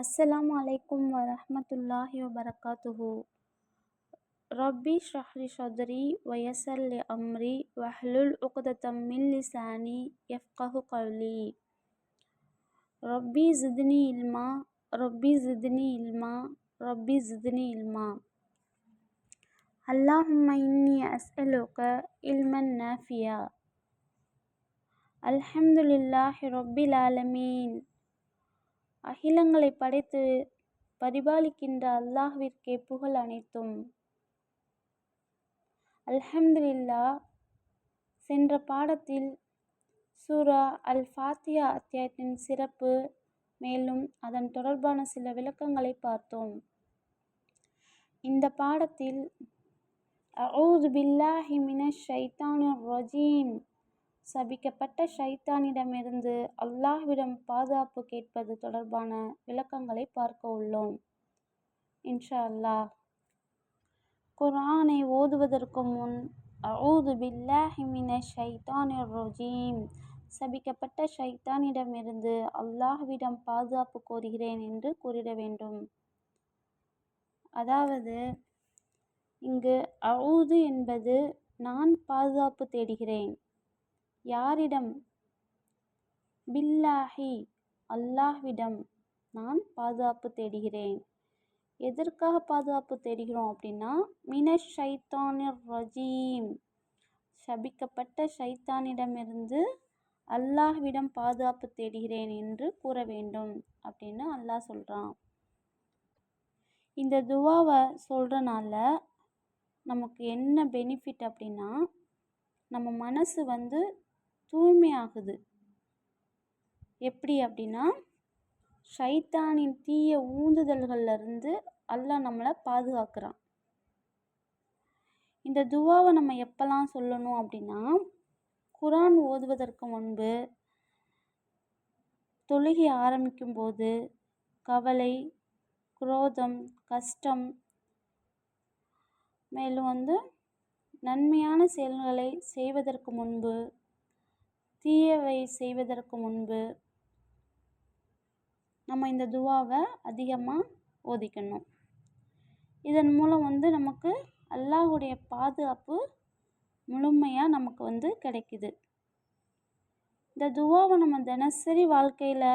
السلام عليكم ورحمة الله وبركاته. ربي اشرح لي صدري ويسر لي أمري واحلل عقدة من لساني يفقه قولي. ربي زدني علما ربي زدني علما ربي زدني علما. اللهم إني أسألك علما نافيا الحمد لله رب العالمين. அகிலங்களை படைத்து பரிபாலிக்கின்ற அல்லாஹ்விற்கே புகழ் அனைத்தும். அல்ஹம்துலில்லா. சென்ற பாடத்தில் சூரா அல் ஃபாத்தியா அத்தியாயத்தின் சிறப்பு மேலும் அதன் தொடர்பான சில விளக்கங்களை பார்த்தோம். இந்த பாடத்தில் அவுது பில்லாஹி மினஷ் ஷைத்தானிர் ரஜீம் சபிக்கப்பட்ட ஷைத்தானிடமிருந்து அல்லாஹ்விடம் பாதுகாப்பு கேட்பது தொடர்பான விளக்கங்களை பார்க்க உள்ளோம். இன்ஷா அல்லாஹ். குரானை ஓதுவதற்கு முன் அஊது பில்லாஹி ஷைத்தானிர் ரஜீம். சபிக்கப்பட்ட ஷைத்தானிடமிருந்து அல்லாஹ்விடம் பாதுகாப்பு கோருகிறேன் என்று கூறிட வேண்டும். அதாவது இங்கு அவுது என்பது நான் பாதுகாப்பு தேடுகிறேன். யாரிடம்? பில்லாஹி அல்லாஹ்விடம் நான் பாதுகாப்பு தேடுகிறேன். எதற்காக பாதுகாப்பு தேடுகிறோம்? அப்படின்னா மின ஷைத்தானிர் ரஜீம். சபிக்கப்பட்ட ஷைத்தானிடமிருந்து அல்லாஹ்விடம் பாதுகாப்பு தேடுகிறேன் என்று கூற வேண்டும் அப்படின்னு அல்லாஹ் சொல்கிறான் இந்த துவாவை சொல்கிறனால நமக்கு என்ன பெனிஃபிட் அப்படின்னா நம்ம மனசு வந்து தூய்மையாகுது. எப்படி அப்படின்னா சைத்தானின் தீய ஊந்துதல்கள்லேருந்து அல்லாஹ் நம்மளை பாதுகாக்கிறான். இந்த துவாவை நம்ம எப்போல்லாம் சொல்லணும் அப்படின்னா குரான் ஓதுவதற்கு முன்பு தொழுகை ஆரம்பிக்கும் போது கவலை குரோதம் கஷ்டம் மேலும் வந்து நன்மையான செயல்களை செய்வதற்கு முன்பு தீயவை செய்வதற்கு முன்பு நம்ம இந்த துவாவை அதிகமாக ஓதிக்கணும். இதன் மூலம் வந்து நமக்கு அல்லாஹுடைய பாதுகாப்பு முழுமையாக நமக்கு வந்து கிடைக்குது. இந்த துவாவை நம்ம தினசரி வாழ்க்கையில்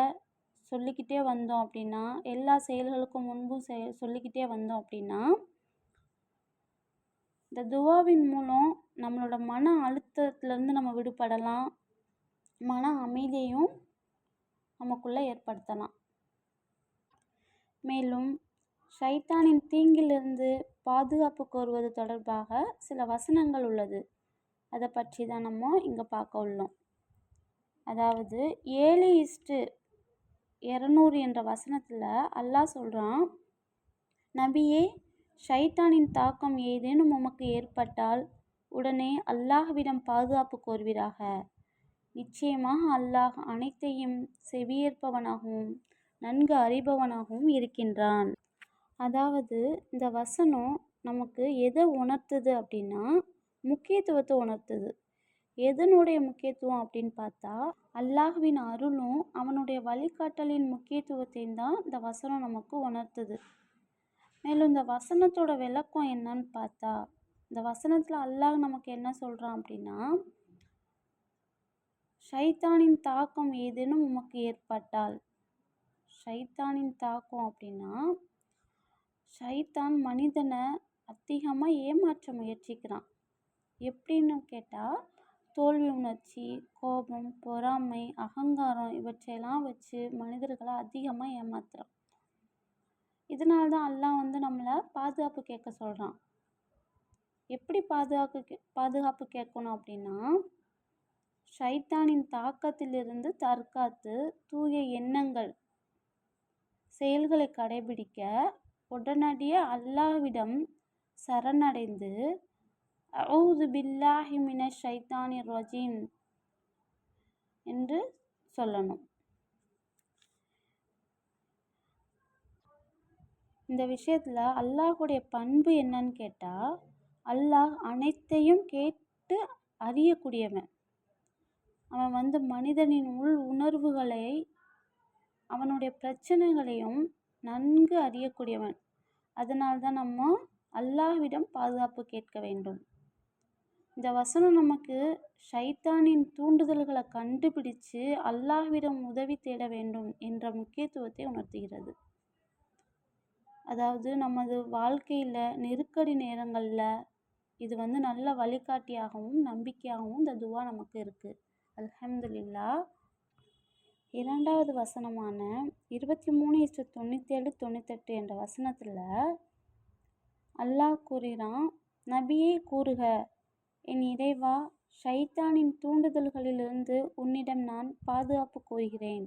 சொல்லிக்கிட்டே வந்தோம் அப்படின்னா எல்லா செயல்களுக்கும் முன்பும் செ சொல்லிக்கிட்டே வந்தோம் அப்படின்னா இந்த துவாவின் மூலம் நம்மளோட மன அழுத்தத்துலேருந்து நம்ம விடுபடலாம். மன அமைதியையும் நமக்குள்ளே ஏற்படுத்தலாம். மேலும் ஷைத்தானின் தீங்கிலிருந்து பாதுகாப்பு கோருவது தொடர்பாக சில வசனங்கள் உள்ளது. அதை பற்றி தான் நம்ம இங்கே பார்க்க உள்ளோம். அதாவது ஏழு இஸ்ட்டு இரநூறு என்ற வசனத்தில் அல்லாஹ் சொல்கிறான் நபியே ஷைத்தானின் தாக்கம் ஏதேனும் உமக்கு ஏற்பட்டால் உடனே அல்லாஹ்விடம் பாதுகாப்பு கோருவீராக. நிச்சயமாக அல்லாஹ் அனைத்தையும் செவியேற்பவனாகவும் நன்கு அறிபவனாகவும் இருக்கின்றான். அதாவது இந்த வசனம் நமக்கு எதை உணர்த்துது அப்படின்னா முக்கியத்துவத்தை உணர்த்துது. எதனுடைய முக்கியத்துவம் அப்படின்னு பார்த்தா அல்லாஹ்வின் அருளும் அவனுடைய வழிகாட்டலின் முக்கியத்துவத்தையும் தான் இந்த வசனம் நமக்கு உணர்த்துது. மேலும் இந்த வசனத்தோட விளக்கம் என்னன்னு பார்த்தா இந்த வசனத்தில் அல்லாஹ் நமக்கு என்ன சொல்கிறான் அப்படின்னா ஷைத்தானின் தாக்கம் ஏதேனும் உமக்கு ஏற்பட்டால்? ஷைத்தானின் தாக்கம் அப்படின்னா ஷைத்தான் மனிதனை அதிகமாக ஏமாற்ற முயற்சிக்கிறான். எப்படின்னு கேட்டால் தோல்வி உணர்ச்சி கோபம் பொறாமை அகங்காரம் இவற்றையெல்லாம் வச்சு மனிதர்களை அதிகமாக ஏமாத்துறான். இதனால தான் அல்லாஹ் வந்து நம்மளை பாதுகாப்பு கேட்க சொல்கிறான் எப்படி பாதுகாப்பு கே பாதுகாப்பு கேட்கணும் அப்படின்னா ஷைத்தானின் தாக்கத்திலிருந்து தற்காத்து தூய எண்ணங்கள் செயல்களை கடைபிடிக்க உடனடியாக அல்லாஹ்விடம் சரணடைந்து அவுது பில்லாஹி மின ஷைத்தானி ரஜீம் என்று சொல்லணும். இந்த விஷயத்தில் அல்லாஹுடைய பண்பு என்னன்னு கேட்டால் அல்லாஹ் அனைத்தையும் கேட்டு அறியக்கூடியவன். அவன் வந்து மனிதனின் உள் உணர்வுகளை அவனுடைய பிரச்சனைகளையும் நன்கு அறியக்கூடியவன். அதனால் தான் நம்ம அல்லாஹ்விடம் பாதுகாப்பு கேட்க வேண்டும். இந்த வசனம் நமக்கு ஷைத்தானின் தூண்டுதல்களை கண்டுபிடிச்சு அல்லாஹ்விடம் உதவி தேட வேண்டும் என்ற முக்கியத்துவத்தை உணர்த்துகிறது. அதாவது நமது வாழ்க்கையில் நெருக்கடி நேரங்களில் இது வந்து நல்ல வழிகாட்டியாகவும் நம்பிக்கையாகவும் இந்த துவா நமக்கு இருக்குது அல்ஹம்துலில்லா இரண்டாவது வசனமான இருபத்தி மூணு இஸ்டு தொண்ணூற்றேழு தொண்ணூத்தெட்டு என்ற வசனத்தில் அல்லாஹ் கூறுகிறான் நபியே கூறுக என் இறைவா ஷைத்தானின் தூண்டுதல்களிலிருந்து உன்னிடம் நான் பாதுகாப்பு கோருகிறேன்.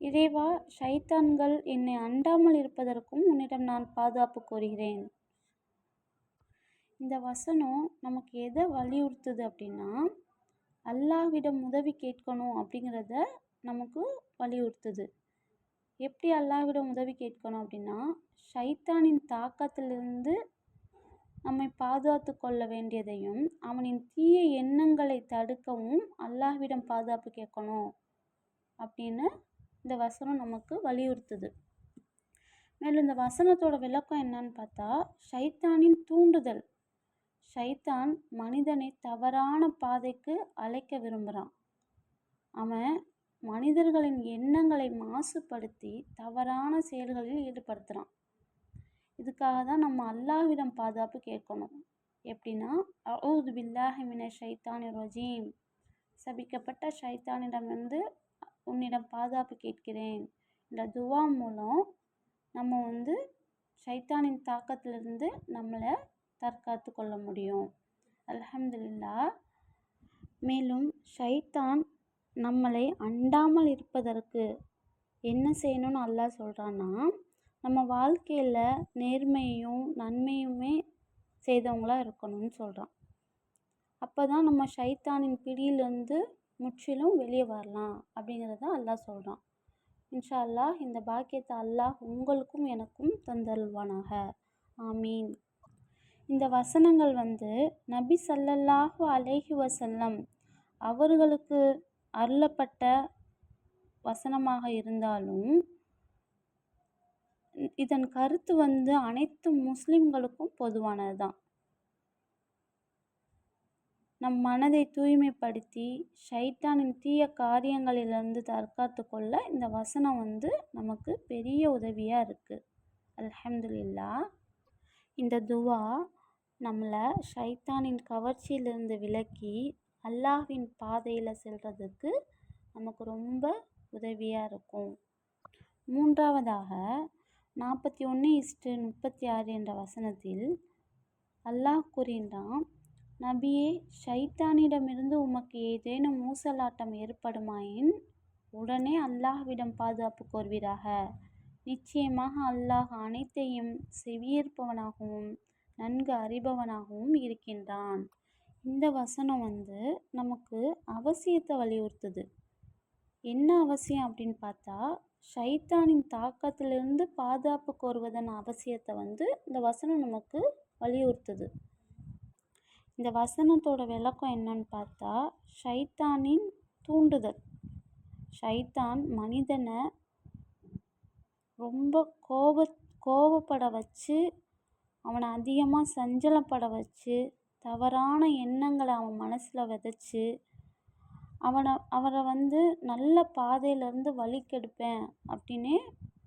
இறைவா ஷைத்தான்கள் என்னை அண்டாமல் இருப்பதற்கும் உன்னிடம் நான் பாதுகாப்பு கோருகிறேன். இந்த வசனம் நமக்கு எதை வலியுறுத்துது அப்படின்னா அல்லாஹ்விடம் உதவி கேட்கணும் அப்படிங்கிறத நமக்கு வலியுறுத்துது. எப்படி அல்லாஹ்விடம் உதவி கேட்கணும் அப்படின்னா ஷைத்தானின் தாக்கத்திலிருந்து நம்மை பாதுகாத்து கொள்ள வேண்டியதையும் அவனின் தீய எண்ணங்களை தடுக்கவும் அல்லாஹ்விடம் பாதுகாப்பு கேட்கணும் அப்படின்னு இந்த வசனம் நமக்கு வலியுறுத்துது. மேலும் இந்த வசனத்தோட விளக்கம் என்னன்னு பார்த்தா ஷைத்தானின் தூண்டுதல். ஷைத்தான் மனிதனை தவறான பாதைக்கு அழைக்க விரும்புகிறான். அவன் மனிதர்களின் எண்ணங்களை மாசுபடுத்தி தவறான செயல்களில் ஈடுபடுத்துகிறான். இதுக்காக தான் நம்ம அல்லாவிடம் பாதுகாப்பு கேட்கணும். எப்படின்னா அவுது பில்லாஹி ஷைத்தான் ரஜீம். சபிக்கப்பட்ட ஷைத்தானிடமிருந்து உன்னிடம் பாதுகாப்பு கேட்கிறேன். இந்த துவா மூலம் நம்ம வந்து ஷைத்தானின் தாக்கத்திலிருந்து நம்மளை தற்காத்து கொள்ள முடியும். அல்ஹம்துலில்லா. மேலும் ஷைத்தான் நம்மளை அண்டாமல் இருப்பதற்கு என்ன செய்யணும்னு அல்லாஹ் சொல்கிறான்னா நம்ம வாழ்க்கையில் நேர்மையும் நன்மையுமே செய்தவங்களாக இருக்கணும்னு சொல்கிறான் அப்போ தான் நம்ம ஷைத்தானின் பிடியிலேருந்து முற்றிலும் வெளியே வரலாம் அப்படிங்கிறத அல்லாஹ் சொல்கிறான் இன்ஷா அல்லாஹ் இந்த பாக்கியத்தை அல்லாஹ் உங்களுக்கும் எனக்கும் தந்தருள்வானாக. ஆமீன். இந்த வசனங்கள் வந்து நபி சல்லல்லாஹு அலேஹி வசல்லம் அவர்களுக்கு அருளப்பட்ட வசனமாக இருந்தாலும் இதன் கருத்து வந்து அனைத்து முஸ்லிம்களுக்கும் பொதுவானது தான் நம் மனதை தூய்மைப்படுத்தி ஷைட்டானின் தீய காரியங்களிலிருந்து தற்காத்து கொள்ள இந்த வசனம் வந்து நமக்கு பெரிய உதவியாக இருக்குது அலமதுல்லா இந்த துவா நம்மளை ஷைத்தானின் கவர்ச்சியிலிருந்து விலக்கி அல்லாஹ்வின் பாதையில் செல்கிறதுக்கு நமக்கு ரொம்ப உதவியாக இருக்கும். மூன்றாவதாக நாற்பத்தி ஒன்று இஸ்ட்டு முப்பத்தி ஆறு என்ற வசனத்தில் அல்லாஹ் கூறுகின்றான் நபியே ஷைத்தானிடமிருந்து உமக்கு ஏதேனும் ஊசலாட்டம் ஏற்படுமாயின் உடனே அல்லாஹ்விடம் பாதுகாப்பு கோருவீராக. நிச்சயமாக அல்லாஹ் அனைத்தையும் செவியேற்பவனாகவும் நன்கு அறிபவனாகவும் இருக்கின்றான். இந்த வசனம் வந்து நமக்கு அவசியத்தை வலியுறுத்துது. என்ன அவசியம் அப்படின்னு பார்த்தா ஷைத்தானின் தாக்கத்திலிருந்து பாதுகாப்பு கோருவதன் அவசியத்தை வந்து இந்த வசனம் நமக்கு வலியுறுத்துது. இந்த வசனத்தோட விளக்கம் என்னன்னு பார்த்தா ஷைத்தானின் தூண்டுதல். ஷைத்தான் மனிதனை ரொம்ப கோப கோபப்பட வச்சு அவனை அதிகமாக சஞ்சலப்பட வச்சு தவறான எண்ணங்களை அவன் மனசில் விதைச்சி அவனை அவரை வந்து நல்ல பாதையிலேருந்து வழி கெடுப்பேன் அப்படின்னே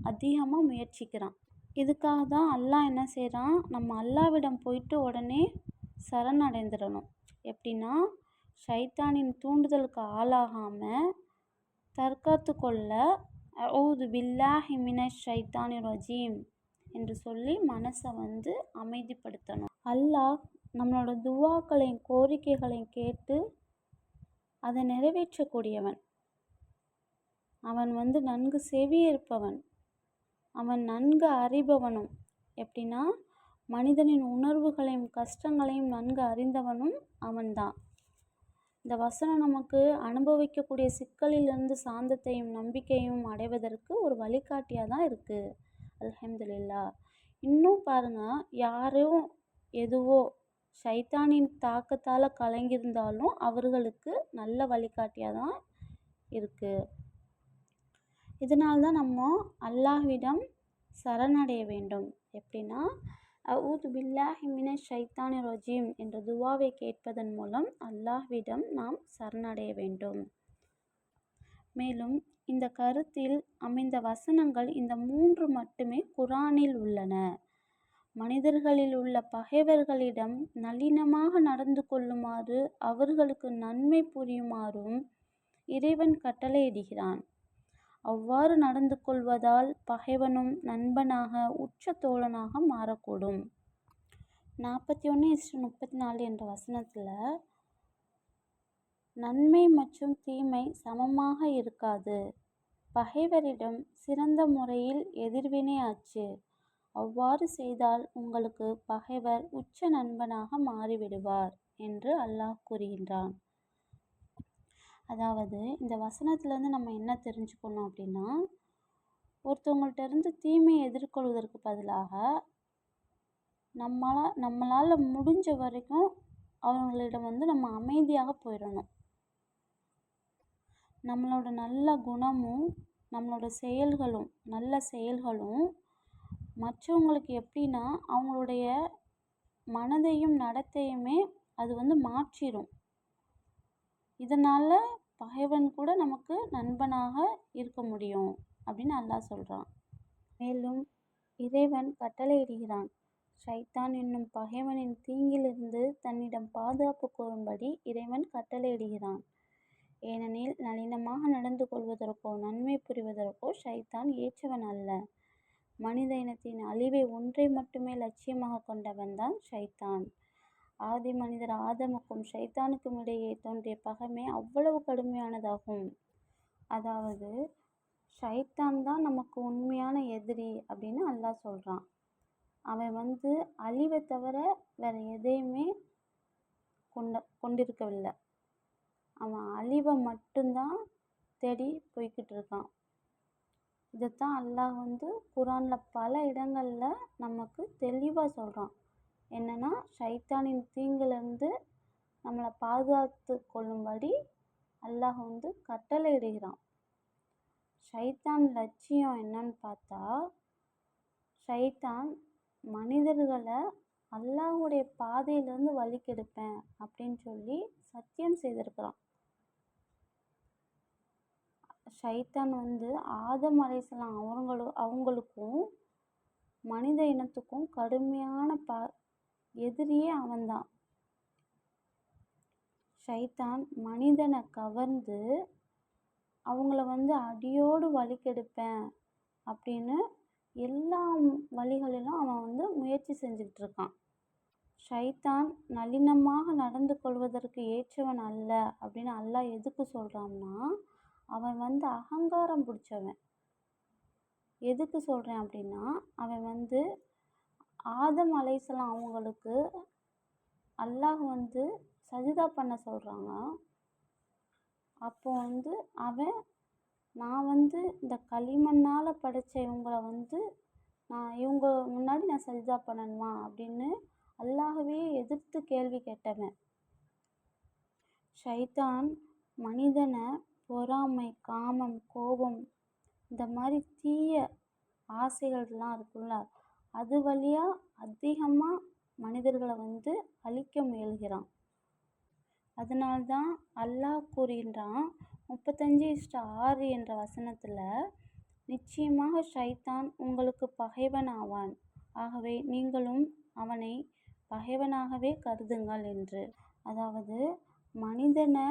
அதிகமாக முயற்சிக்கிறான். இதுக்காக தான் அல்லாஹ் என்ன செய்கிறான் நம்ம அல்லாவிடம் போயிட்டு உடனே சரணடைந்துடணும். எப்படின்னா ஷைத்தானின் தூண்டுதலுக்கு ஆளாகாமல் தற்காத்து கொள்ள ஓது பில்லாஹி மின ஷைத்தானி ரஜீம் என்று சொல்லி மனசை வந்து அமைதிப்படுத்தணும். அல்லாஹ் நம்மளோட துவாக்களையும் கோரிக்கைகளையும் கேட்டு அதை நிறைவேற்றக்கூடியவன். அவன் வந்து நன்கு செவியேற்பவன் அவன் நன்கு அறிபவனும். எப்படின்னா மனிதனின் உணர்வுகளையும் கஷ்டங்களையும் நன்கு அறிந்தவனும் அவன்தான். இந்த வசனம் நமக்கு அனுபவிக்கக்கூடிய சிக்கலிலிருந்து சாந்தத்தையும் நம்பிக்கையும் அடைவதற்கு ஒரு வழிகாட்டியாக தான் இருக்குது அல்ஹம்துலில்லா. இன்னும் பாருங்கள் யாரும் எதுவோ சைத்தானின் தாக்கத்தால் கலங்கியிருந்தாலும் அவர்களுக்கு நல்ல வழிகாட்டியாக தான் இருக்குது இதனால் தான் நம்ம அல்லாஹ்விடம் சரணடைய வேண்டும். எப்படின்னா அவுது பில்லாஹி மின ஷைத்தானி ரஜீம் என்ற துவாவை கேட்பதன் மூலம் அல்லாஹ்விடம் நாம் சரணடைய வேண்டும். மேலும் இந்த கருத்தில் அமைந்த வசனங்கள் இந்த மூன்று மட்டுமே குரானில் உள்ளன. மனிதர்களில் உள்ள பகைவர்களிடம் நளினமாக நடந்து கொள்ளுமாறு அவர்களுக்கு நன்மை புரியுமாறும் இறைவன் கட்டளையிடுகிறான். அவ்வாறு நடந்து கொள்வதால் பகைவனும் நண்பனாக உச்ச தோழனாக மாறக்கூடும். நாற்பத்தி ஒன்று இஸ்ட் முப்பத்தி நாலு என்ற வசனத்தில் நன்மை மற்றும் தீமை சமமாக இருக்காது. பகைவரிடம் சிறந்த முறையில் எதிர்வினை ஆச்சு. அவ்வாறு செய்தால் உங்களுக்கு பகைவர் உச்ச நண்பனாக மாறிவிடுவார் என்று அல்லாஹ் கூறுகின்றான். அதாவது இந்த வசனத்துலேருந்து நம்ம என்ன தெரிஞ்சுக்கணும் அப்படின்னா ஒருத்தவங்கள்ட்ட இருந்து தீமையை எதிர்கொள்வதற்கு பதிலாக நம்மளால் நம்மளால் முடிஞ்ச வரைக்கும் அவங்களிடம் வந்து நம்ம அமைதியாக போயிடணும். நம்மளோட நல்ல குணமும் நம்மளோட செயல்களும் நல்ல செயல்களும் மற்றவங்களுக்கு எப்படின்னா அவங்களுடைய மனதையும் நடத்தையுமே அது வந்து மாற்றிடும். இதனால் பகைவன் கூட நமக்கு நண்பனாக இருக்க முடியும் அப்படின்னு அல்லாஹ் சொல்கிறான் மேலும் இறைவன் கட்டளையிடுகிறான் ஷைத்தான் என்னும் பகைவனின் தீங்கிலிருந்து தன்னிடம் பாதுகாப்பு கோரும்படி இறைவன் கட்டளையிடுகிறான். ஏனெனில் நளினமாக நடந்து கொள்வதற்கோ நன்மை புரிவதற்கோ ஷைத்தான் ஏற்றவன் அல்ல. மனித இனத்தின் அழிவை ஒன்றை மட்டுமே லட்சியமாக கொண்டவன்தான் ஷைத்தான் ஆதி மனிதர் ஆதமுக்கும் ஷைத்தானுக்கும் இடையே தோன்றிய பகமே அவ்வளவு கடுமையானதாகும். அதாவது ஷைத்தான் தான் நமக்கு உண்மையான எதிரி அப்படின்னு அல்லாஹ் சொல்கிறான் அவன் வந்து அழிவை தவிர வேறு எதையுமே கொண்ட கொண்டிருக்கவில்லை. அவன் அழிவை மட்டும்தான் தேடி போய்கிட்டு இருக்கான். இதைத்தான் அல்லாஹ் வந்து குரானில் பல இடங்களில் நமக்கு தெளிவாக சொல்கிறான் என்னென்னா ஷைத்தானின் தீங்கிலிருந்து நம்மளை பாதுகாத்து கொள்ளும்படி அல்லாஹ் வந்து கட்டளையிடுகிறான். ஷைத்தான் லட்சியம் என்னன்னு பார்த்தா ஷைத்தான் மனிதர்களை அல்லாஹுடைய பாதையிலேருந்து வழிக்கெடுப்பேன் அப்படின்னு சொல்லி சத்தியம் செய்திருக்கிறான். ஷைத்தான் வந்து ஆதம் அலைசலாம் அவங்களும் அவங்களுக்கும் மனித இனத்துக்கும் கடுமையான பா எதிரியே அவன்தான். ஷைத்தான் மனிதனை கவர்ந்து அவங்கள வந்து அடியோடு வழிக்கெடுப்பேன் அப்படின்னு எல்லா வழிகளிலும் அவன் வந்து முயற்சி செஞ்சுக்கிட்டு இருக்கான். ஷைத்தான் நளினமாக நடந்து கொள்வதற்கு ஏற்றவன் அல்ல அப்படின்னு அல்லாஹ் எதுக்கு சொல்கிறான்னா அவன் வந்து அகங்காரம் பிடிச்சவன். எதுக்கு சொல்கிறேன் அப்படின்னா அவன் வந்து ஆதம் அலைசலாம் அவங்களுக்கு அல்லாஹ் வந்து சஜிதா பண்ண சொல்கிறாங்க அப்போ வந்து அவன் நான் வந்து இந்த களிமண்ணால் படைத்த இவங்களை வந்து நான் இவங்க முன்னாடி நான் சஜிதா பண்ணணுமா அப்படின்னு அல்லாஹவே எதிர்த்து கேள்வி கேட்டவன். ஷைத்தான் மனிதனை பொறாமை காமம் கோபம் இந்த மாதிரி தீய ஆசைகள்லாம் இருக்குல்ல அது வழியாக அதிகமாக மனிதர்களை வந்து அழிக்க முயல்கிறான். அதனால்தான் அல்லாஹ் கூறுகின்றான் முப்பத்தஞ்சு இஷ்ட ஆறு என்ற வசனத்தில் நிச்சயமாக ஷைத்தான் உங்களுக்கு பகைவன் ஆவான் ஆகவே நீங்களும் அவனை பகைவனாகவே கருதுங்கள் என்று. அதாவது மனிதனை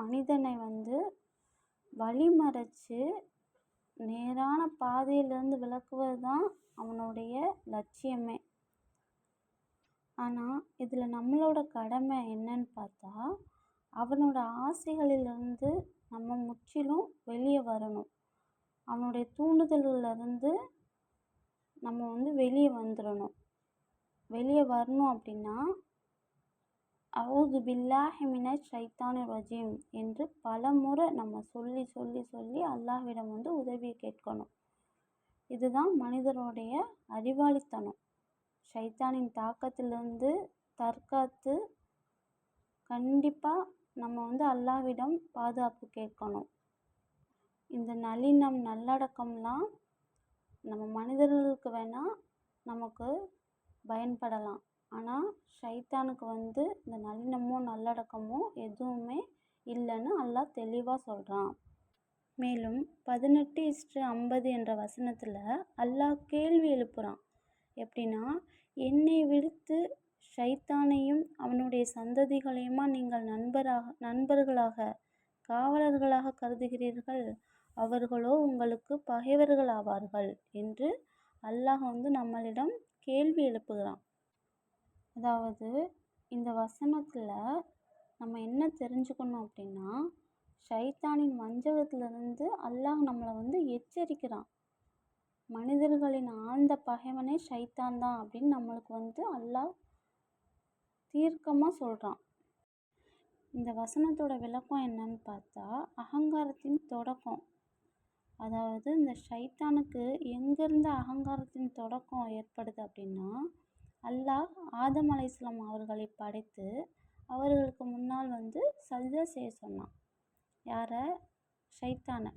மனிதனை வந்து வழிமறைச்சு நேரான பாதையிலேருந்து விளக்குவது தான் அவனுடைய லட்சியமே. ஆனால் இதில் நம்மளோட கடமை என்னன்னு பார்த்தா அவனோட ஆசைகளிலிருந்து நம்ம முற்றிலும் வெளியே வரணும். அவனுடைய தூண்டுதல்கள்லேருந்து நம்ம வந்து வெளியே வந்துடணும் வெளியே வரணும் அப்படின்னா அவுது பில்லாஹி மினஷ் ஷைத்தானு ரஜீம் என்று பல முறை நம்ம சொல்லி சொல்லி சொல்லி அல்லாஹ்விடம் வந்து உதவியை கேட்கணும். இதுதான் மனிதருடைய அறிவாளித்தனம். ஷைத்தானின் தாக்கத்திலிருந்து தற்காத்து கண்டிப்பாக நம்ம வந்து அல்லாஹ்விடம் பாதுகாப்பு கேட்கணும். இந்த நளினம் நல்லடக்கம்லாம் நம்ம மனிதர்களுக்கு வேணால் நமக்கு பயன்படலாம். ஆனால் ஷைத்தானுக்கு வந்து இந்த நளினமோ நல்லடக்கமோ எதுவுமே இல்லைன்னு அல்லாஹ் தெளிவாக சொல்கிறான் மேலும் பதினெட்டு இஸ்டு ஐம்பது என்ற வசனத்தில் அல்லாஹ் கேள்வி எழுப்புகிறான் எப்படின்னா என்னை விடுத்து ஷைத்தானையும் அவனுடைய சந்ததிகளையுமா நீங்கள் நண்பராக நண்பர்களாக காவலர்களாக கருதுகிறீர்கள்? அவர்களோ உங்களுக்கு பகைவர்கள் ஆவார்கள் என்று அல்லாஹ் வந்து நம்மளிடம் கேள்வி எழுப்புகிறான். அதாவது இந்த வசனத்தில் நம்ம என்ன தெரிஞ்சுக்கணும் அப்படின்னா ஷைத்தானின் வஞ்சகத்திலிருந்து அல்லாஹ் நம்மளை வந்து எச்சரிக்கிறான். மனிதர்களின் ஆழ்ந்த பகைவனே ஷைத்தான் தான் அப்படின்னு நம்மளுக்கு வந்து அல்லாஹ் தீர்க்கமாக சொல்கிறான் இந்த வசனத்தோட விளக்கம் என்னன்னு பார்த்தா அகங்காரத்தின் தொடக்கம். அதாவது இந்த ஷைத்தானுக்கு எங்கேருந்து அகங்காரத்தின் தொடக்கம் ஏற்படுது அப்படின்னா அல்லாஹ் ஆதம் அலைஸ்லாம் அவர்களை படைத்து அவர்களுக்கு முன்னால் வந்து சஜ்ஜா செய்ய சொன்னான். யாரை? ஷைத்தானை.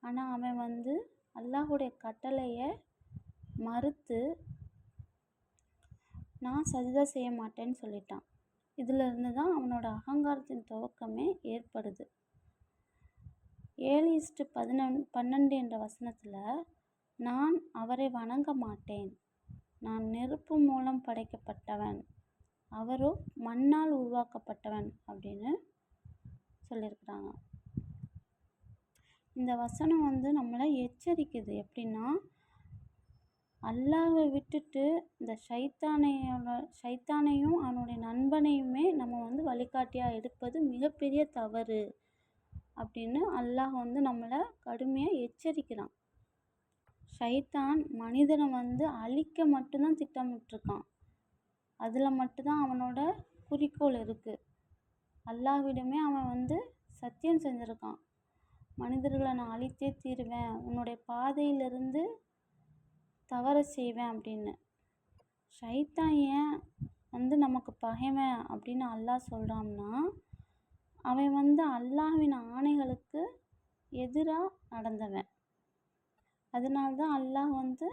ஆனால் அவன் வந்து அல்லாஹுடைய கட்டளையை மறுத்து நான் சஜிதா செய்ய மாட்டேன்னு சொல்லிட்டான். இதிலிருந்து தான் அவனோட அகங்காரத்தின் துவக்கமே ஏற்படுது. ஏழு இஸ்ட்டு பதினொன் பன்னெண்டு என்ற வசனத்தில் நான் அவரை வணங்க மாட்டேன். நான் நெருப்பு மூலம் படைக்கப்பட்டவன். அவரோ மண்ணால் உருவாக்கப்பட்டவன் அப்படின்னு சொல்லியிருக்கிறாங்க. இந்த வசனம் வந்து நம்மளை எச்சரிக்குது. எப்படின்னா அல்லாவை விட்டுட்டு இந்த ஷைத்தானையோட ஷைத்தானையும் அவனுடைய நண்பனையுமே நம்ம வந்து வழிகாட்டியாக எடுப்பது மிகப்பெரிய தவறு அப்படின்னு அல்லாஹ் வந்து நம்மளை கடுமையாக எச்சரிக்கிறான். ஷைத்தான் மனிதனை வந்து அழிக்க மட்டும்தான் திட்டமிட்டிருக்கான். அதில் மட்டும்தான் அவனோட குறிக்கோள் இருக்குது அல்லாவிடமே அவன் வந்து சத்தியம் செஞ்சுருக்கான். மனிதர்களை நான் அழித்தே தீருவேன் உன்னுடைய பாதையிலிருந்து தவற செய்வேன் அப்படின்னு. ஷைத்தான் ஏன் வந்து நமக்கு பகைவன் அப்படின்னு அல்லாஹ் சொல்கிறான்னா அவன் வந்து அல்லாஹ்வின் ஆணைகளுக்கு எதிராக நடந்தவன். அதனால தான் அல்லாஹ் வந்து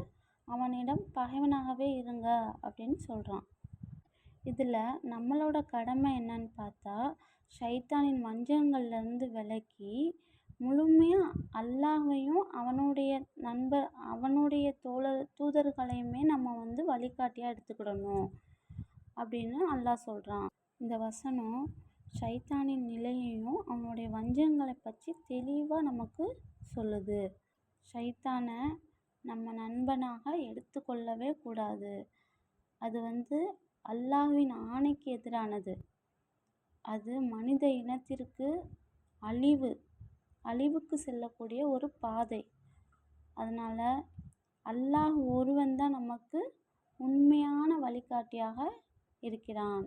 அவனிடம் பகைவனாகவே இருங்க அப்படின்னு சொல்கிறான். இதில் நம்மளோட கடமை என்னன்னு பார்த்தா ஷைத்தானின் வஞ்சகங்கள்லேருந்து விலக்கி முழுமையாக அல்லாஹையும் அவனுடைய நண்பர் அவனுடைய தோழர் தூதர்களையுமே நம்ம வந்து வழிகாட்டியாக எடுத்துக்கிடணும் அப்படின்னு அல்லாஹ் சொல்கிறான். இந்த வசனம் ஷைத்தானின் நிலையையும் அவனுடைய வஞ்சகங்களை பற்றி தெளிவாக நமக்கு சொல்லுது. ஷைத்தானை நம்ம நண்பனாக எடுத்துக்கொள்ளவே கூடாது. அது வந்து அல்லாஹ்வின் ஆணைக்கு எதிரானது. அது மனித இனத்திற்கு அழிவு அழிவுக்கு செல்லக்கூடிய ஒரு பாதை. அதனால் அல்லாஹ் ஒருவன் தான் நமக்கு உண்மையான வழிகாட்டியாக இருக்கிறான்.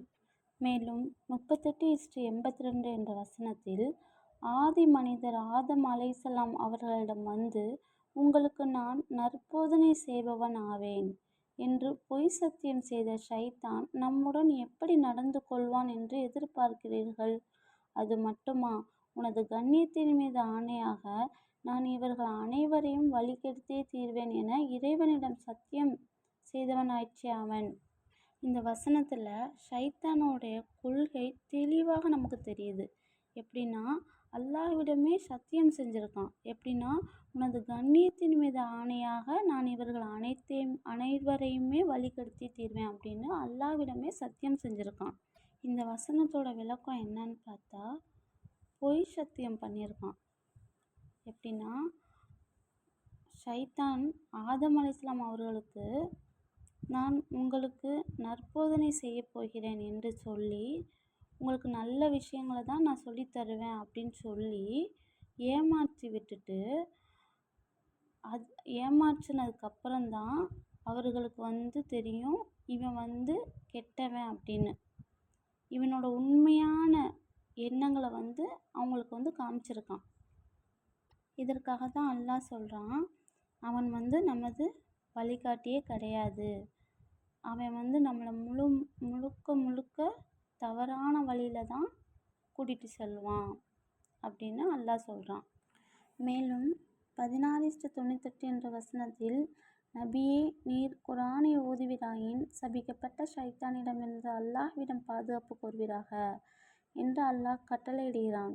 மேலும் முப்பத்தெட்டு இஸ்டு எண்பத்தி ரெண்டு என்ற வசனத்தில் ஆதி மனிதர் ஆதம் அலைசலாம் அவர்களிடம் வந்து உங்களுக்கு நான் நற்போதனை செய்பவன் ஆவேன் என்று பொய் சத்தியம் செய்த ஷைத்தான் நம்முடன் எப்படி நடந்து கொள்வான் என்று எதிர்பார்க்கிறீர்கள்? அது மட்டுமா? உனது கண்ணியத்தின் மீது ஆணையாக நான் இவர்கள் அனைவரையும் வழிகெடுத்தே தீர்வேன் என இறைவனிடம் சத்தியம் செய்தவனாயிற்றே அவன். இந்த வசனத்தில் ஷைத்தானோடைய கொள்கை தெளிவாக நமக்கு தெரியுது. எப்படின்னா அல்லாஹ்விடமே சத்தியம் செஞ்சுருக்கான். எப்படின்னா உனது கண்ணியத்தின் மீது ஆணையாக நான் இவர்கள் அனைத்தையும் அனைவரையுமே வழிகெடுத்தி தீர்வேன் அப்படின்னு அல்லாஹ்விடமே சத்தியம் செஞ்சுருக்கான். இந்த வசனத்தோட விளக்கம் என்னன்னு பார்த்தா பொய் சத்தியம் பண்ணியிருக்கான். எப்படின்னா ஷைத்தான் ஆதம் அலிஸ்லாம் அவர்களுக்கு நான் உங்களுக்கு நற்போதனை செய்யப் போகிறேன் என்று சொல்லி உங்களுக்கு நல்ல விஷயங்களை தான் நான் சொல்லித் தருவேன் அப்படின்னு சொல்லி ஏமாற்றி விட்டுட்டு அது ஏமாற்றினதுக்கப்புறந்தான் அவர்களுக்கு வந்து தெரியும் இவன் வந்து கெட்டவன் அப்படின்னு. இவனோட உண்மையான எண்ணங்களை வந்து அவங்களுக்கு வந்து காமிச்சிருக்கான். இதற்காக தான் அல்லாஹ் சொல்கிறான் அவன் வந்து நமது வழிகாட்டியே கிடையாது. அவன் வந்து நம்மளை முழு முழுக்க முழுக்க தவறான வழியில் தான் கூட்டிகிட்டு செல்வான் அப்படின்னு அல்லாஹ் சொல்கிறான் மேலும் பதினாறு இஸ்டு தொண்ணூத்தெட்டு என்ற வசனத்தில் நபியே நீர் குரானை ஓதுவிராயின் சபிக்கப்பட்ட ஷைத்தானிடமிருந்து அல்லாஹ்விடம் பாதுகாப்பு கோருவீராக என்று அல்லாஹ் கட்டளையிடுகிறான்.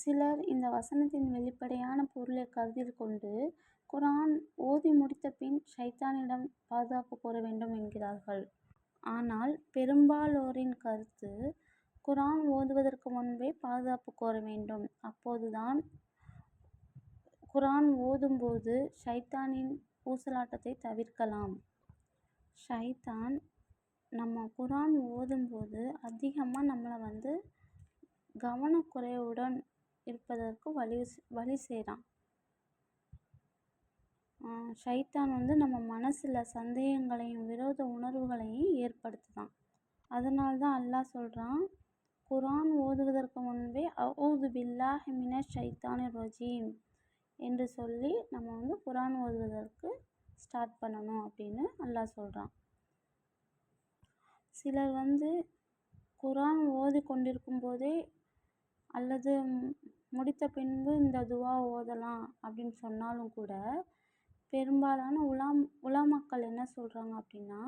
சிலர் இந்த வசனத்தின் வெளிப்படையான பொருளை கருத்தில் கொண்டு குரான் ஓதி முடித்த பின் ஷைத்தானிடம் பாதுகாப்பு கோர வேண்டும் என்கிறார்கள். ஆனால் பெரும்பாலோரின் கருத்து குரான் ஓதுவதற்கு முன்பே பாதுகாப்பு கோர வேண்டும். அப்போதுதான் குரான் ஓதும்போது ஷைத்தானின் ஊசலாட்டத்தை தவிர்க்கலாம். ஷைத்தான் நம்ம குரான் ஓதும்போது அதிகமாக நம்மளை வந்து கவனக்குறைவுடன் இருப்பதற்கு வழி வழி செய்கிறான் ஷைத்தான் வந்து நம்ம மனசில் சந்தேகங்களையும் விரோத உணர்வுகளையும் ஏற்படுத்துதான். அதனால தான் அல்லாஹ் சொல்கிறான் குரான் ஓதுவதற்கு முன்பே அவுது பில்லாஹி மினஷ் ஷைத்தானி ரஜீம் என்று சொல்லி நம்ம வந்து குரான் ஓதுவதற்கு ஸ்டார்ட் பண்ணணும் அப்படின்னு அல்லாஹ் சொல்கிறான் சிலர் வந்து குரான் ஓதி கொண்டிருக்கும் போதே அல்லது முடித்த பின்பு இந்த துவா ஓதலாம் அப்படின்னு சொன்னாலும் கூட பெரும்பாலான உலாம் மக்கள் என்ன சொல்கிறாங்க அப்படின்னா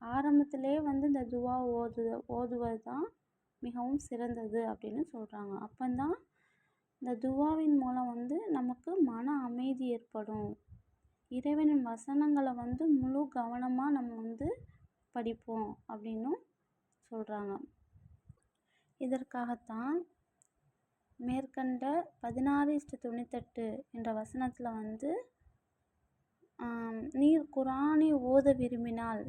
ஆரம்பத்திலே வந்து இந்த துவா ஓது ஓதுவது தான் மிகவும் சிறந்தது அப்படின்னு சொல்கிறாங்க அப்போந்தான் இந்த துவாவின் மூலம் வந்து நமக்கு மன அமைதி ஏற்படும். இறைவனின் வசனங்களை வந்து முழு கவனமாக நம்ம வந்து படிப்போம் அப்படின்னும் சொல்கிறாங்க இதற்காகத்தான் மேற்கண்ட பதினாறு இஷ்ட தொண்ணூத்தெட்டு என்ற வசனத்தில் வந்து நீர் குரானை ஓத விரும்பினால்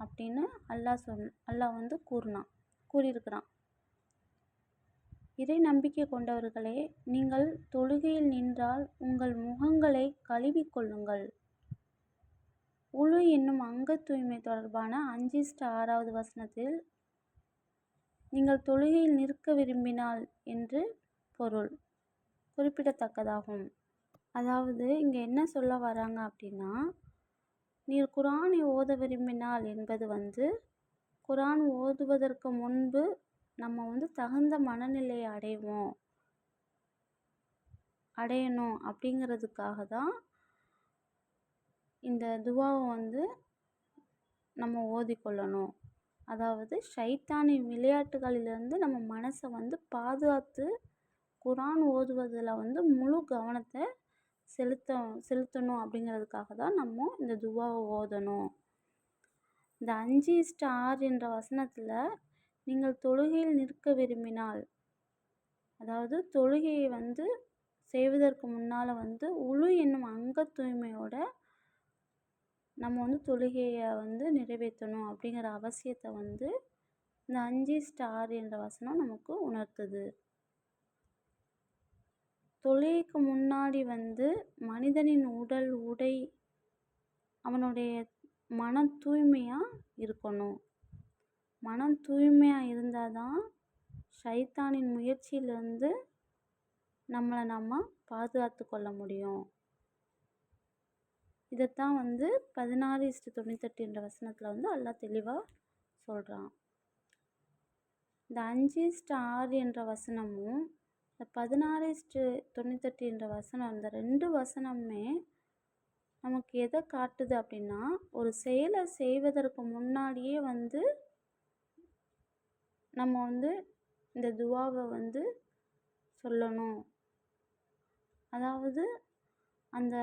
அப்படின்னு அல்லாஹ் சொல் அல்லாஹ் வந்து கூறினான் கூறியிருக்கிறான். இறை நம்பிக்கை கொண்டவர்களே நீங்கள் தொழுகையில் நின்றால் உங்கள் முகங்களை கழுவிக்கொள்ளுங்கள் உழு என்னும் அங்க தூய்மை தொடர்பான அஞ்சிஸ்ட ஆறாவது வசனத்தில் நீங்கள் தொழுகையில் நிற்க விரும்பினால் என்று பொருள் குறிப்பிடத்தக்கதாகும். அதாவது இங்கே என்ன சொல்ல வராங்க அப்படின்னா நீர் குரானை ஓத விரும்பினால் என்பது வந்து குரான் ஓதுவதற்கு முன்பு நம்ம வந்து தகுந்த மனநிலையை அடைவோம் அடையணும் அப்படிங்கிறதுக்காக தான் இந்த துவாவை வந்து நம்ம ஓதிக்கொள்ளணும். அதாவது ஷைத்தானின் விளையாட்டுகளிலிருந்து நம்ம மனசை வந்து பாதுகாத்து குரான் ஓதுவதில் வந்து முழு கவனத்தை செலுத்த செலுத்தணும் அப்படிங்கிறதுக்காக தான் நம்ம இந்த துவாவை ஓதணும். இந்த அஞ்சு இஷ்ட ஆறு என்ற வசனத்தில் நீங்கள் தொழுகையில் நிற்க விரும்பினால் அதாவது தொழுகையை வந்து செய்வதற்கு முன்னால் வந்து உழு என்னும் அங்க தூய்மையோட நம்ம வந்து தொழுகையை வந்து நிறைவேற்றணும் அப்படிங்கிற அவசியத்தை வந்து இந்த அஞ்சு ஸ்டார் என்ற வசனம் நமக்கு உணர்த்துது. தொழுகைக்கு முன்னாடி வந்து மனிதனின் உடல் உடை அவனுடைய மன தூய்மையாக இருக்கணும். மனம் தூய்மையாக இருந்தால் தான் ஷைத்தானின் முயற்சியிலேருந்து நம்மளை நம்ம பாதுகாத்து கொள்ள முடியும். இதைத்தான் வந்து பதினாறு இஸ்டு தொண்ணூத்தெட்டு என்ற வசனத்தில் வந்து எல்லாம் தெளிவாக சொல்கிறான் இந்த அஞ்சு இஸ்டு ஆறு என்ற வசனமும் இந்த பதினாறு ஸ்டு தொண்ணூத்தெட்டு என்ற வசனம் இந்த ரெண்டு வசனமுமே நமக்கு எதை காட்டுது அப்படின்னா ஒரு செயலை செய்வதற்கு முன்னாடியே வந்து நம்ம வந்து இந்த துவாவை வந்து சொல்லணும். அதாவது அந்த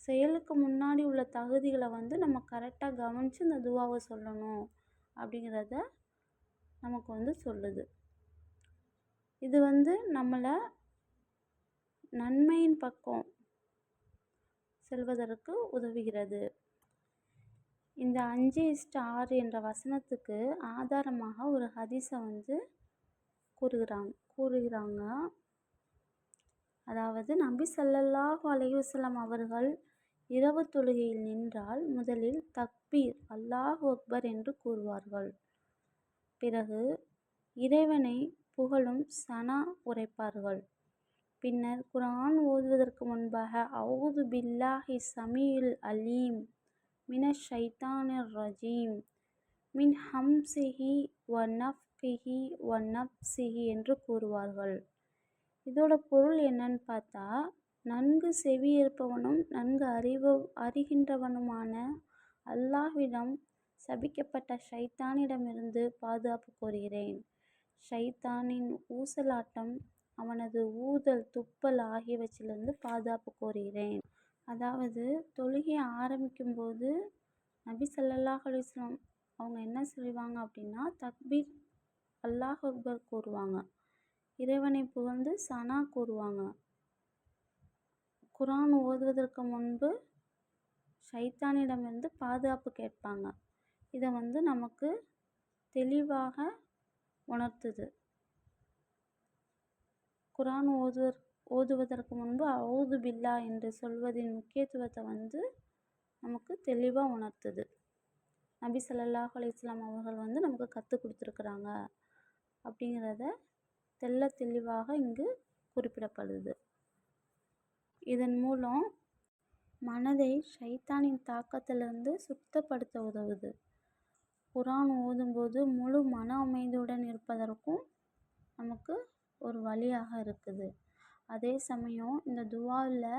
செயலுக்கு முன்னாடி உள்ள தகுதிகளை வந்து நம்ம கரெக்டாக கவனித்து இந்த துவாவை சொல்லணும் அப்படிங்கிறத நமக்கு வந்து சொல்லுது. இது வந்து நம்மளை நன்மையின் பக்கம் செல்வதற்கு உதவுகிறது. இந்த அஞ்சு இஸ்டு ஆறு என்ற வசனத்துக்கு ஆதாரமாக ஒரு ஹதீஸை வந்து கூறுகிறாங்க கூறுகிறாங்க. அதாவது நபி ஸல்லல்லாஹு அலைஹி அவர்கள் இரவு தொழுகையில் நின்றால் முதலில் தக்பீர் அல்லாஹ் அக்பர் என்று கூறுவார்கள். பிறகு இறைவனை புகழும் சனா உரைப்பார்கள் பின்னர் குர்ஆன் ஓதுவதற்கு முன்பாக அவுது பில்லாஹி சமீல் அலீம் மினஷ் ஷைத்தானிர் ரஜீம் மின் ஹம்சிஹி வ நஃப்கிஹி வ நப்சிஹி என்று கூறுவார்கள் இதோட பொருள் என்னன்னு பார்த்தா நன்கு செவியேற்பவனும் நன்கு அறிவு அறிகின்றவனுமான அல்லாஹ்விடம் சபிக்கப்பட்ட ஷைத்தானிடமிருந்து பாதுகாப்பு கோருகிறேன். ஷைத்தானின் ஊசலாட்டம் அவனது ஊதல் துப்பல் ஆகியவற்றிலிருந்து பாதுகாப்பு கோருகிறேன். அதாவது தொழுகையை ஆரம்பிக்கும்போது நபி சல்லல்லாஹ் அலைஹி அவங்க என்ன செய்வாங்க அப்படின்னா தக்பீர் அல்லாஹ் அக்பர் கூறுவாங்க. இறைவனை புகழ்ந்து சனா கூறுவாங்க. குரான் ஓதுவதற்கு முன்பு ஷைத்தானிடமிருந்து பாதுகாப்பு கேட்பாங்க. இதை வந்து நமக்கு தெளிவாக உணர்த்துது. குரான் ஓதுவர் ஓதுவதற்கு முன்பு அவுது பில்லா என்று சொல்வதின் முக்கியத்துவத்தை வந்து நமக்கு தெளிவாக உணர்த்துது. நபி சல்லாஹ் அலிஸ்லாம் அவர்கள் வந்து நமக்கு கற்றுக் கொடுத்துருக்குறாங்க அப்படிங்கிறத தெல்ல தெளிவாக இங்கு குறிப்பிடப்படுது. இதன் மூலம் மனதை ஷைத்தானின் தாக்கத்திலிருந்து சுத்தப்படுத்த உதவுது. குரான் ஓதும்போது முழு மன அமைதியுடன் இருப்பதற்கும் நமக்கு ஒரு வழியாக இருக்குது. அதே சமயம் இந்த துவாவில்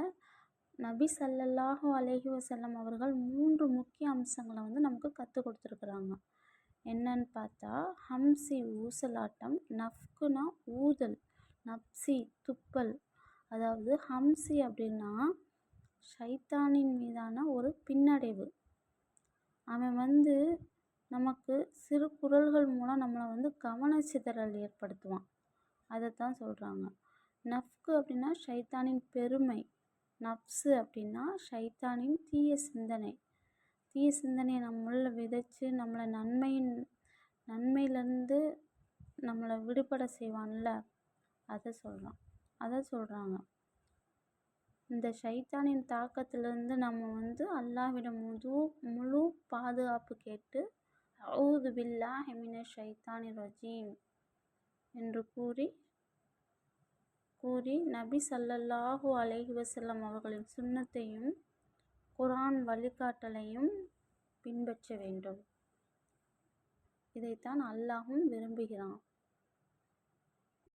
நபி சல்லல்லாஹு அலைஹி வசல்லம் அவர்கள் மூன்று முக்கிய அம்சங்களை வந்து நமக்கு கற்றுக் கொடுத்துருக்குறாங்க. என்னன்னு பார்த்தா ஹம்சி ஊசலாட்டம், நஃப்குனா ஊதல், நப்சி துப்பல். அதாவது ஹம்சி அப்படின்னா ஷைத்தானின் மீதான ஒரு பின்னடைவு. அவன் வந்து நமக்கு சிறு குரல்கள் மூலம் நம்மளை வந்து கவனச்சிதறல் ஏற்படுத்துவான். அதைத்தான் சொல்கிறாங்க நஃப்கு அப்படின்னா ஷைத்தானின் பெருமை. நப்ஸு அப்படின்னா ஷைத்தானின் தீய சிந்தனை. தீய சிந்தனையை நம்முள்ள விதைச்சு நம்மளை நன்மையின் நன்மையிலேருந்து நம்மளை விடுபட செய்வான்ல அதை சொல்கிறான் அதை சொல்கிறாங்க இந்த ஷைத்தானின் தாக்கத்திலேருந்து நம்ம வந்து அல்லாவிடம் முது முழு பாதுகாப்பு கேட்டு அவுது பில்லா மினஷ் ஷைத்தானி ரஜீம் என்று கூறி கூறி நபி சல்லல்லாஹூ அலைஹி வசல்லம் அவர்களின் சுண்ணத்தையும் குரான் வழிகாட்டலையும் பின்பற்ற வேண்டும். இதைத்தான் அல்லாஹும் விரும்புகிறான்.